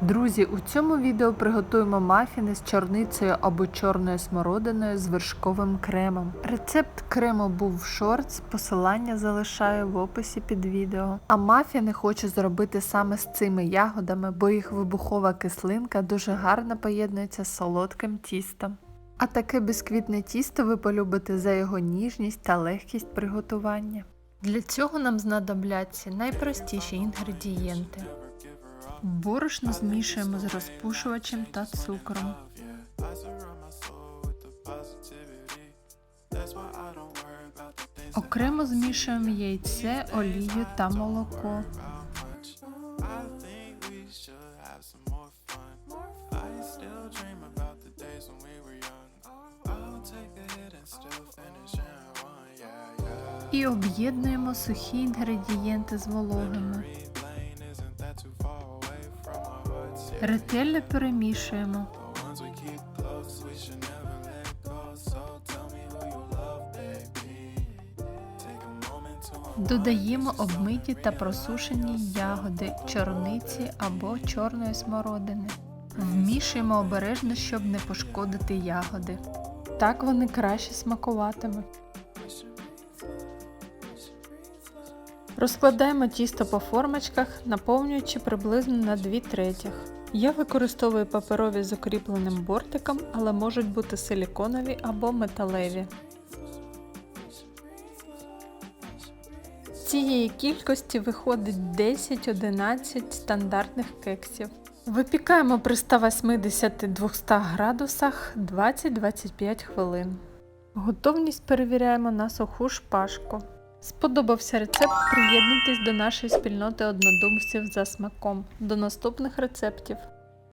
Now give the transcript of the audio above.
Друзі, у цьому відео приготуємо мафіни з чорницею або чорною смородиною з вершковим кремом. Рецепт крему був в шортс, посилання залишаю в описі під відео. А мафіни хочу зробити саме з цими ягодами, бо їх вибухова кислинка дуже гарно поєднується з солодким тістом. А таке бісквітне тісто ви полюбите за його ніжність та легкість приготування. Для цього нам знадобляться найпростіші інгредієнти. Борошно змішуємо з розпушувачем та цукром. Окремо змішуємо яйце, олію та молоко. І об'єднуємо сухі інгредієнти з вологими. Moment to Додаємо обмиті та просушені ягоди, чорниці або чорної смородини. Вмішуємо обережно, щоб не пошкодити ягоди. Так вони краще смакуватимуть. Розкладаємо тісто по формочках, наповнюючи приблизно на 2 третіх. Я використовую паперові з укріпленим бортиком, але можуть бути силіконові або металеві. Цієї кількості виходить 10-11 стандартних кексів. Випікаємо при 180-200 градусах 20-25 хвилин. Готовність перевіряємо на суху шпажку. Сподобався рецепт? Приєднуйтесь до нашої спільноти однодумців за смаком. До наступних рецептів!